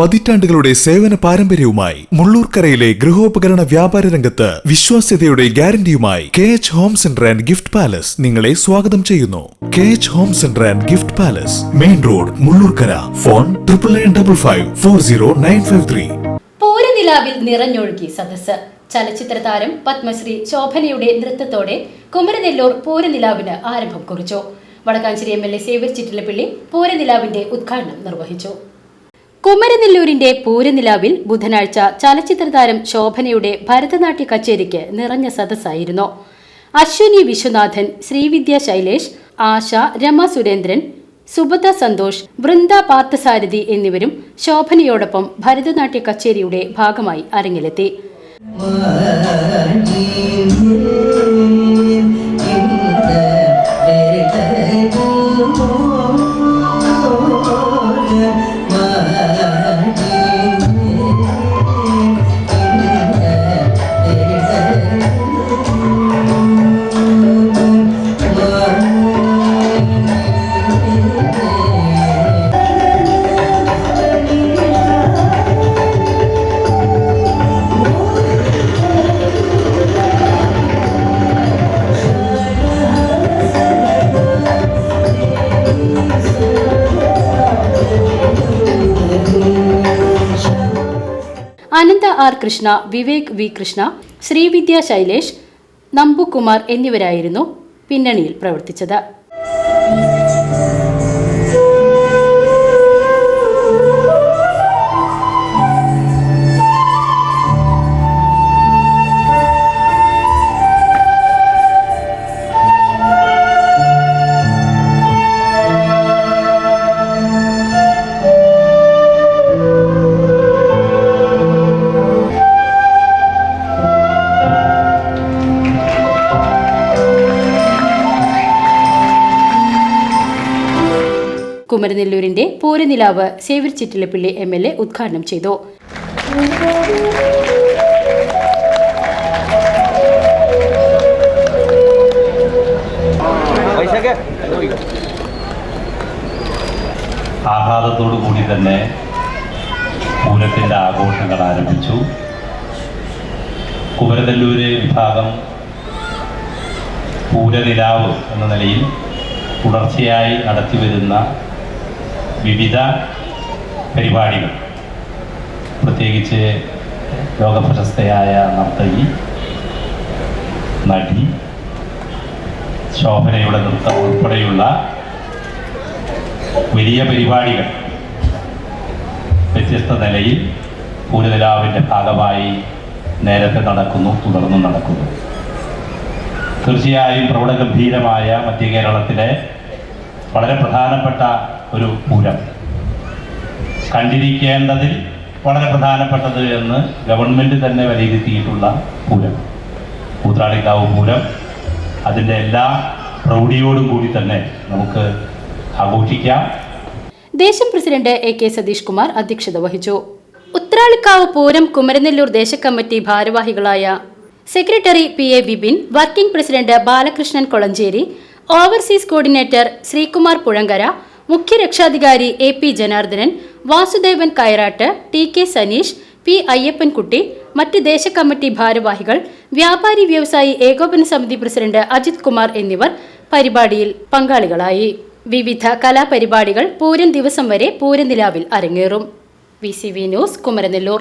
പതിറ്റാണ്ടുകളുടെ സേവന പാരമ്പര്യവുമായി മുള്ളൂർക്കരയിലെ ഗൃഹോപകരണ വ്യാപാര രംഗത്ത് വിശ്വാസ്യതയുടെ ഗ്യാരണ്ടിയുമായി K H home centre and gift palace നിങ്ങളെ സ്വാഗതം ചെയ്യുന്നു. K H home centre and gift palace main road Mullurkara. Phone triple nine double five four zero nine five three. പൂരനിലാവിൽ നിറഞ്ഞൊഴുകി സദസ്സ്. ചലച്ചിത്ര താരം പത്മശ്രീ ശോഭനയുടെ നൃത്തത്തോടെ കുമരനെല്ലൂർ പൂരനിലാവിന് ആരംഭം കുറിച്ചു. Wadakkanchery M L A Xavier Chittilappilly പൂരനിലാവിന്റെ ഉദ്ഘാടനം നിർവഹിച്ചു. കുമരനെല്ലൂരിന്റെ പൂരനിലാവിൽ ബുധനാഴ്ച ചലച്ചിത്ര താരം ശോഭനയുടെ ഭരതനാട്യ കച്ചേരിക്ക് നിറഞ്ഞ സദസ്സായിരുന്നു. അശ്വിനി വിശ്വനാഥൻ ശ്രീവിദ്യ ശൈലേഷ് ആശ രമ സുരേന്ദ്രൻ സുബത സന്തോഷ് വൃന്ദ പാർത്ഥസാരഥി എന്നിവരും ശോഭനയോടൊപ്പം ഭരതനാട്യ കച്ചേരിയുടെ ഭാഗമായി അരങ്ങിലെത്തി. ആർ കൃഷ്ണ വിവേക് വി കൃഷ്ണ ശ്രീവിദ്യ ശൈലേഷ് നമ്പുകുമാർ എന്നിവരായിരുന്നു പിന്നണിയിൽ പ്രവർത്തിച്ചത്. കുമരനെല്ലൂരിന്റെ Pooranilavu Xavier Chittilappilly M L A ഉദ്ഘാടനം ചെയ്തു. ആഹ്ലാദത്തോടു കൂടി തന്നെ പൂരത്തിന്റെ ആഘോഷങ്ങൾ ആരംഭിച്ചു. കുമരനെല്ലൂര് വിഭാഗം പൂരനിലാവ് എന്ന നിലയിൽ തുടർച്ചയായി നടത്തിവരുന്ന വിവിധ പരിപാടികൾ. പ്രത്യേകിച്ച് ലോകപ്രശസ്തയായ നർത്തകി നടി ശോഭനയുടെ നൃത്തം ഉൾപ്പെടെയുള്ള വലിയ പരിപാടികൾ വ്യത്യസ്ത നിലയിൽ പൂരനിലാവിന്റെ ഭാഗമായി നേരത്തെ നടക്കുന്നു തുടർന്ന് നടക്കുന്നു. തീർച്ചയായും പ്രൗഢഗംഭീരമായ മധ്യ കേരളത്തിലെ വളരെ പ്രധാനപ്പെട്ട ഒരു പൂരം കണ്ടിരിക്കേണ്ടതിൽ വളരെ പ്രധാനപ്പെട്ടത് എന്ന് ഗവൺമെന്റ് തന്നെ വിലയിരുത്തിയിട്ടുള്ള പൂരം കൂത്രാളിക്കാവ് പൂരം അതിന്റെ എല്ലാ പ്രൗഢിയോടും കൂടി തന്നെ നമുക്ക് ആഘോഷിക്കാം. ദേശം president A K Satheesh Kumar അധ്യക്ഷത വഹിച്ചു. ഉത്രാളിക്കാവ് പൂരം കുമരനെല്ലൂർ ദേശകമ്മിറ്റി ഭാരവാഹികളായ secretary P A Vipin working president Balakrishnan Kolanchery overseas coordinator Sreekumar Puzhankara മുഖ്യ രക്ഷാധികാരി A P Janardhanan Vasudevan Kayarattu T K Saneesh P Ayyappankutty മറ്റ് ദേശകമ്മിറ്റി ഭാരവാഹികൾ വ്യാപാരി വ്യവസായി ഏകോപന സമിതി പ്രസിഡന്റ് അജിത് കുമാർ എന്നിവർ പരിപാടിയിൽ പങ്കാളികളായി. വിവിധ കലാപരിപാടികൾ പൂരം ദിവസം വരെ പൂരനിലാവിൽ അരങ്ങേറും. V news Kumaranellur.